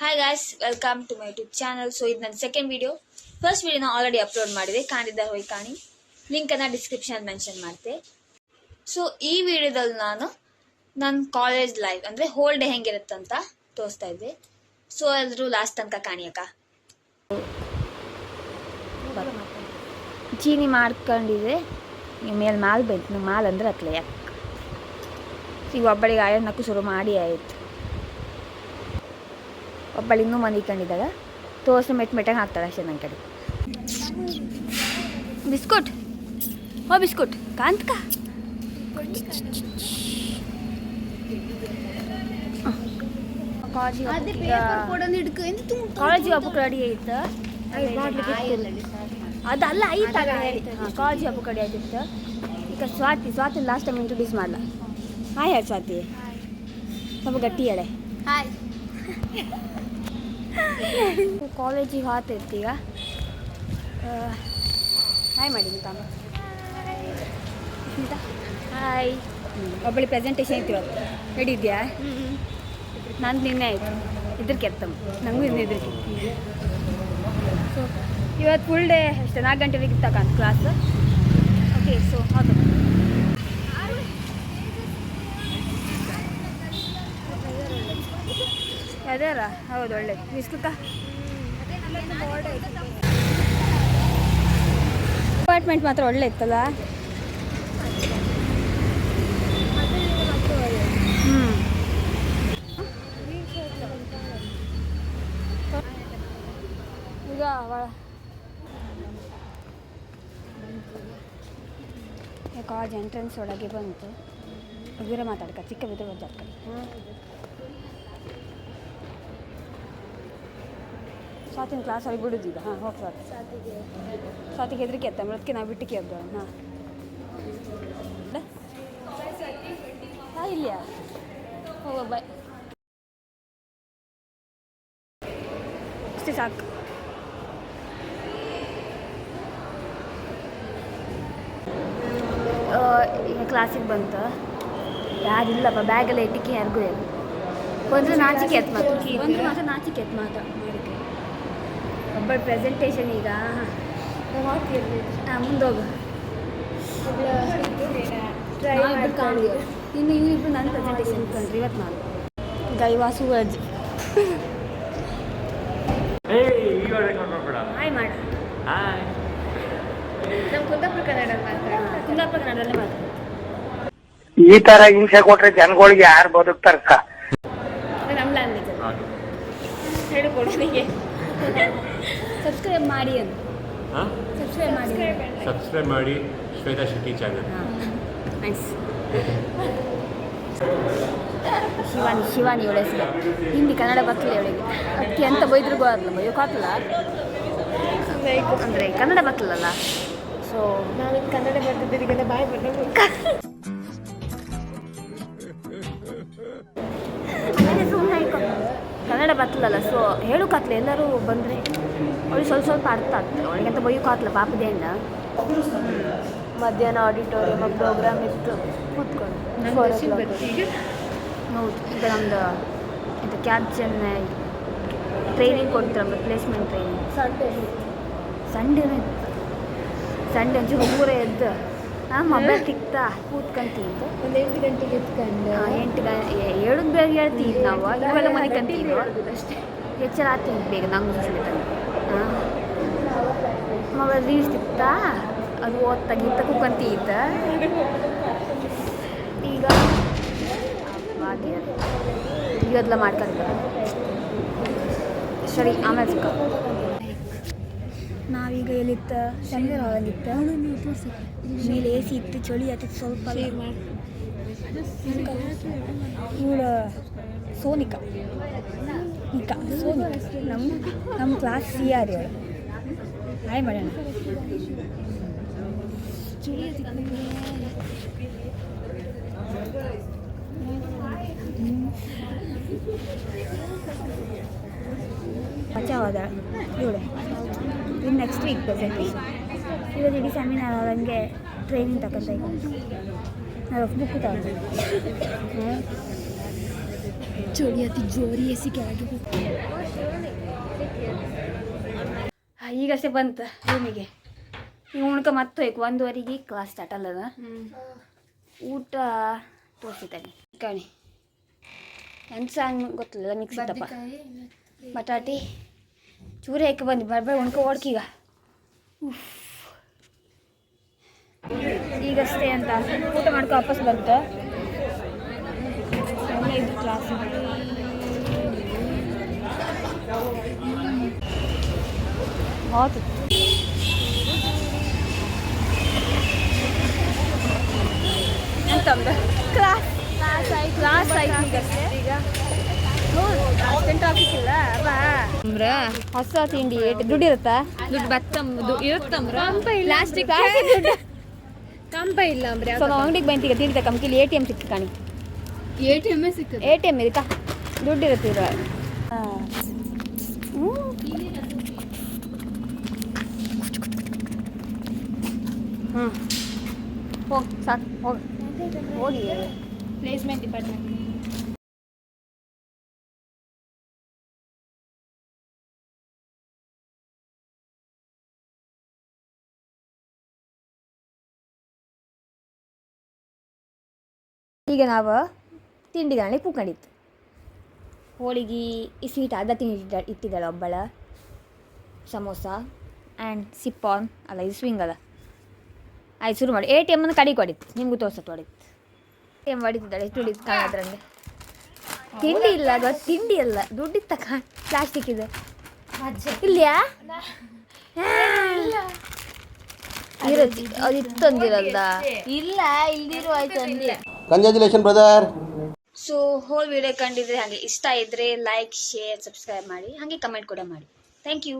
Hi guys welcome to my YouTube channel so ಇದು ನನ್ನ second video first ವಿಡಿಯೋನ already upload ಮಾಡಿದೆ. ಕಾಣಿದ ಹೋಯ್ ಕಾಣಿ. ಲಿಂಕನ್ನು ಡಿಸ್ಕ್ರಿಪ್ಷನ್ ಮೆನ್ಷನ್ ಮಾಡ್ತೆ. ಸೊ ಈ ವಿಡಿಯೋದಲ್ಲಿ ನಾನು ನನ್ನ ಕಾಲೇಜ್ ಲೈಫ್ ಅಂದರೆ ಹೋಲ್ ಡೇ ಹೆಂಗಿರುತ್ತಂತ ತೋರಿಸ್ತಾ ಇದ್ದೆ. ಸೊ ಎಲ್ಲರೂ ಲಾಸ್ಟ್ ತನಕ ಕಾಣಿಯಕ್ಕ ಚೀನಿ ಮಾಡ್ಕೊಂಡಿದೆ ಮೇಲೆ ಮಾಲ್ ಬಂತು ಮಾಲ್ ಅಂದ್ರೆ ಅತ್ಲೆ ಯಾಕೆ ಈಗ ಒಬ್ಬಳಿಗೆ ಆಯೋನಕ್ಕೂ ಶುರು ಮಾಡಿ ಆಯಿತು. ಒಬ್ಬಳು ಮನೆ ಇಟ್ಕೊಂಡಿದ್ದಾಗ ತೋರ್ಸಿ ಮೆಟ್ ಮೆಟ್ಟಾಗಿ ಹಾಕ್ತಾಳೆ ಅಷ್ಟೇ ನನ್ನ ಕಡೆ. ಬಿಸ್ಕುಟ್. ಓ ಬಿಸ್ಕುಟ್. ಕಾಂತ್ಕ ಕಾಲೇಜಿಗೆ ಹಬ್ಬಕ್ಕೆ ರೆಡಿ ಆಯ್ತು ಅದಲ್ಲ ಐತ ಕಾಲೇಜ್ ಹಬ್ಬಕ್ಕೆ ಕಡಿ ಆಗಿತ್ತು. ಈಗ Swathi Swathi last time introduce ಮಾಡಲ್ಲ ಹಾಯ್ ಹೇಳಿ ಸ್ವಾತಿ. ಸ್ವಲ್ಪ ಗಟ್ಟಿ ಹೇಳೆ. ಹಾಯ್ ಕಾಲೇಜಿಗೆ ಹಾತಿರ್ತಿ ಈಗ ಹಾಯ್ ಮಾಡಿ ತಾಮ ಹಾಯ್. ಒಬ್ಬಳಿ ಪ್ರೆಸೆಂಟೇಷನ್ ಐತಿ ಇವತ್ತು. ಹೇಳಿದ್ಯಾ? ನಾನು ನಿನ್ನೆ ಆಯಿತು. ಇದ್ರಕ್ಕೆ ಕೆತ್ತಮ್ಮ. ನನಗೂ ಇನ್ನು ಇದ್ರಕ್ಕೆ ಸೊ ಇವತ್ತು ಫುಲ್ ಡೇ ಅಷ್ಟೇ. ನಾಲ್ಕು ಗಂಟೆವರೆಗೆ ಇರ್ತಕ್ಕಂಥ ಕ್ಲಾಸ್ ಓಕೆ ಸೊ ಹೌದು ಅದೇರ ಹೌದು, ಒಳ್ಳೇದು. ನಿಸ್ಕುಕ ಅಪಾರ್ಟ್ಮೆಂಟ್ ಮಾತ್ರ ಒಳ್ಳೆ ಇತ್ತಲ್ಲ ಈಗ ಕಾಲೇಜ್ ಎಂಟ್ರೆನ್ಸ್ ಒಳಗೆ ಬಂತು. ಇಬ್ಬರ ಮಾತಾಡ್ಕ, ಚಿಕ್ಕ ಬಿದ್ದು ಜಾತ್ಕಡೆ ಸ್ವಾತಿನ ಕ್ಲಾಸಲ್ಲಿ ಬಿಡುದೀಗ ಹಾಂ ಹೋಗಿ ಸ್ವಾತಿ. ಸ್ವಾತಿಗೆ ಹೆದರಿಕೆ ಎತ್ತ ಅದಕ್ಕೆ ನಾವು ಬಿಟ್ಟು ಎದ್ದು ಹಾಂ. ಹಾಂ ಇಲ್ಲಿಯಾ? ಹೋಗ ಬಾಯ್. ಅಷ್ಟೇ ಸಾಕು. ಕ್ಲಾಸಿಗೆ ಬಂತು? ಯಾರಿಲ್ಲಪ್ಪ ಬ್ಯಾಗೆಲ್ಲ ಇಟ್ಟಿಕೆ ಯಾರಿಗೂ ಇಲ್ಲ. ಒಂದು ನಾಚಿಕೆ ಎತ್ ಮಾತು. ಒಂದು ಮಾತ್ರ ನಾಚಿಕೆ ಎತ್ ಮಾತು. ಒಬ್ಬಳ ಪ್ರೆಸೆಂಟೇಷನ್ ಈಗ. ಹಾಂ ಮುಂದೋಗು ಟ್ರೈ ಮಾಡ್ಕೊಂಡು. ಇನ್ನು ಇವ್ರಿಬ್ರು ನನ್ನ ಪ್ರೆಸೆಂಟೇಷನ್ ಕಂಡ್ರಿ ಇವತ್ತು ನಾನು ಗೈವಾ ಸೂರಜ್ ಏಯ್ ಈಗ ರೆಕಾರ್ಡ್ ಮಾಡ್ಬೇಡ ಹಾಯ್ ಮಾಡ. ನಮ್ಮ ಕುಂದಾಪುರ ಕನ್ನಡ ಮಾತಾಡ. ಕುಂದಾಪುರ ಕನ್ನಡದಲ್ಲೇ ಮಾತಾಡು. ಈ ತರ ಹಿಂಸೆ ಕೊಟ್ರೆ ಜನಗಳಿಗೆ ಯಾರು ಬದುಕ್ತಾರಕ್ಕ ನಮ್ಮ ಲ್ಯಾಂಗ್ವೇಜ್ ಹೇಳು ಕೊಡೋನಿಗೆ ಸಬ್ಸ್ಕ್ರೈಬ್ ಮಾಡಿ ಅಂತ. ಹಾಂ? ಸಬ್ಸ್ಕ್ರೈಬ್ ಮಾಡಿ ಸಬ್ಸ್ಕ್ರೈಬ್ ಮಾಡಿ. ಶ್ವೇತಾ ಶೆಟ್ಟಿ ಚಾನಲ್ ಹಾಂ. ನೈಸ್ ಶಿವಾನಿ ಶಿವಾನಿ ಇವಳ ಹೆಸರು ಹಿಂದಿ ಕನ್ನಡ ಬರ್ತಿಲ್ಲ ಇವಳಿಗೆ. ಅಕ್ಕಿ ಅಂತ ಬೈದ್ರು ಬರಲ್ಲ ಬಯೋ ಕಾತಲ್ಲ ಅಂದರೆ ಕನ್ನಡ ಬರ್ತಿಲ್ಲಲ್ಲ. ಸೊ ನಾನು ಕನ್ನಡ ಬರ್ತಿದ್ದೀನಿ ಬಾಯ್ ಬರ್ಬೇಕು ಕನ್ನಡ ಸೊ ಹೇಳು ಕಾತ್ಲೆ ಎಲ್ಲರೂ ಬಂದರೆ. ಅವಳಿಗೆ ಸ್ವಲ್ಪ ಸ್ವಲ್ಪ ಅರ್ಥ ಆಗ್ತದೆ. ಅವಳಿಗಂತ ಬೈಯೋ ಕಾತ್ಲ ಪಾಪದೇಂಡ ಮಧ್ಯಾಹ್ನ ಆಡಿಟೋರಿಯಮ್ ಪ್ರೋಗ್ರಾಮ್ ಇತ್ತು. ಕೂತ್ಕೊಂಡು ಹೌದು ಈಗ ನಮ್ದು ಇದು ಕ್ಯಾಬ್ಜನ್ ಟ್ರೈನಿಂಗ್ ಕೊಡ್ತಾರೆ ಪ್ಲೇಸ್ಮೆಂಟ್ ಟ್ರೈನಿಂಗ್ ಸಂಡೇ ಸಂಡೇನೂ ಇತ್ತು. ಸಂಡೇ ಅಂಚೆ ಎದ್ದು ಹಾಂ ಮೊಬೈಲ್ ತಿಕ್ತಾ ಕೂತ್ಕೊಂತೀವಿ ಒಂದು ಎಂಟು ಗಂಟೆಗೆ ಎತ್ಕೊಂಡು. ಎಂಟು ಗಂಟೆ ಏಳಕ್ಕೆ ಬೇಗ ಹೇಳ್ತೀವಿ ನಾವು. ಇವೆಲ್ಲ ಮನೆ ಕಂತೀವಿ ಅಷ್ಟೇ. ಎಚ್ಚರ ಆಗ್ತೀವಿ ಬೇಗ ನಂಗೆ ಹಾಂ. ಮೊಬೈಲ್ ರೀಲ್ಸ್ ತಿಕ್ತಾ ಅದು ಓದ್ತಾ ಗೀತ ಈಗ ಹಾಗೆ. ಮಾಡ್ಕೊಂತಾರೆ ಸರಿ ಆಮೇಲೆ ಸಿಕ್ಕ. ನಾವೀಗ ಎಲ್ಲಿತ್ತ? ಶನಿವಾರ ಹಾಲಲ್ಲಿತ್ತ ಮೇಲೆ ಎ ಸಿ ಇತ್ತು ಚಳಿ ಆಯ್ತು ಸ್ವಲ್ಪ ಇವಳು ಸೋನಿಕಾ. ನಿಕಾ ಸೋನಿಕಾ. ನಮ್ಮ ನಮ್ಮ ಕ್ಲಾಸ್ ಸಿ ಆರ್ ಇವಳು. ಹಾಯ್ ಮಾಡೋಣ ಮಜಾವಾದ ಇವಳು. ಇನ್ನು ನೆಕ್ಸ್ಟ್ ವೀಕ್ ಪ್ರೆಸೆಂಟೇಷನ್ ಇವತ್ತು ಇಡೀ ಸೆಮಿನಾರ್ ಅವರಂಗೆ ಟ್ರೈನಿಂಗ್ ತಗೊಂತ ಈಗ ನಾವು ಬುಕ್ ತಗೊಂಡು ಚಳಿ ಅತಿ ಜೋರಿ ಎಸಿ ಕೆಳಗೆ ಈಗಷ್ಟೇ ಬಂತು ರೂಮಿಗೆ. ಈಗ ಉಣ್ಕ ಮತ್ತೆ ಹೋಯ್ಕು ಒಂದುವರೆಗೆ ಕ್ಲಾಸ್ ಸ್ಟಾರ್ಟ್ ಅಲ್ಲದ? ಊಟ ತೋರಿಸಿದ್ದಾನೆ ಕಾಣಿ. ಎಂತ ಸಾಂಗ್ ಗೊತ್ತಿಲ್ಲ ಮಿಕ್ಸ್ ಇತ್ತಪ್ಪ. ಬಟಾಟಿ. ಚೂರಿ ಹಾಕಿ ಬಂದು? ಬರ್ಬೇಡ ಉಣ್ಕ ಓಡ್ಕೀಗ ಉಫ್. ಈಗಷ್ಟೇ ಅಂತ. ಊಟ ಮಾಡ್ಕೊ ವಾಪಸ್ ಬಂತು. ಇದು ಕ್ಲಾಸ್ ಹೌದು ಎಂತಂದ ಕ್ಲಾಸ್ ಕ್ಲಾಸ್ ಆಯ್ತು. ಕ್ಲಾಸ್ ಆಯ್ತು ಈಗಷ್ಟೇ. ಈಗ ಬಾ. ಅಂಬ್ರ ಹೊಸ ತಿಂಡಿ ದುಡ್ಡು ಇರುತ್ತಾ? ದುಡ್ಡು ಬತ್ತಂಬುದು ಇರುತ್ತಂಬ್ರ. ಪ್ಲಾಸ್ಟಿಕ್ ಕಂಪ ಇಲ್ಲ ಅಂದ್ರೆ ಸೊ ನಾವು ಅಂಗಡಿಗೆ ಬಂತೀಗ ತಿಂಡಿ ಕಂಕಿಲಿ ಎ ಟಿ ಎಂ ಸಿಕ್ತು ಕಾಣಿ. ಎ ಟಿ ಎಂ ಸಿಕ್ಕದು ಎ ಟಿ ಎಂ ಇದಕ್ಕ ದುಡ್ಡು ಇರುತ್ತೆ ಇದು ಹ್ಞೂ ಹೋಗಿ ಸಾಕು ಹೋಗಿ. ಹೋಗಿ. ಪ್ಲೇಸ್ಮೆಂಟ್ ಡಿಪಾರ್ಟ್ಮೆಂಟ್ ಈಗ ನಾವು ತಿಂಡಿಗಳನ್ನ ಕೂಕೊಂಡಿತ್ತು ಹೋಳಿಗೆ ಈ ಸ್ವೀಟ್ ಅದ ತಿಂಡಿ ಇಟ್ಟ- ಇಟ್ಟಿದ್ದಾಳೆ ಒಬ್ಬಳ. ಸಮೋಸ ಆ್ಯಂಡ್ ಸಿಪ್ಪಾನ್ ಅಲ್ಲ ಇದು ಸ್ವಿಂಗ್ ಅದ. ಆಯ್ತು ಶುರು ಮಾಡಿ. ಎ ಟಿ ಎಮ್ಮನ್ನು ಕಡಿ ಕೊಡಿತ್ತು ನಿಮಗೂ ತೋರ್ಸತ್ತು ಹೊಡಿತು. ಎ ಎಂ ಹೊಡಿತಿದ್ದಾಳೆ ಎಷ್ಟು ಕಾಣದ್ರಂಗೆ ತಿಂಡಿ ಇಲ್ಲ ಅದು ತಿಂಡಿ ಅಲ್ಲ. ದುಡ್ಡಿತ್ತ ಕಾ ಪ್ಲಾಸ್ಟಿಕ್ ಇದು. ಇಲ್ಲಿಯಾ? ಇರೋದು ಅದು ಇತ್ತಂದಿರಲ್ಲ ಇಲ್ಲ ಇಲ್ದಿರು ಆಯ್ತು ಅಂದಿ congratulation brother so whole video ಕಂಡಿದ್ರೆ ಹಾಗೆ ಇಷ್ಟ ಇದ್ರೆ ಲೈಕ್ ಶೇರ್ ಸಬ್ಸ್ಕ್ರೈಬ್ ಮಾಡಿ, ಹಾಗೆ ಕಮೆಂಟ್ ಕೂಡ ಮಾಡಿ. Thank you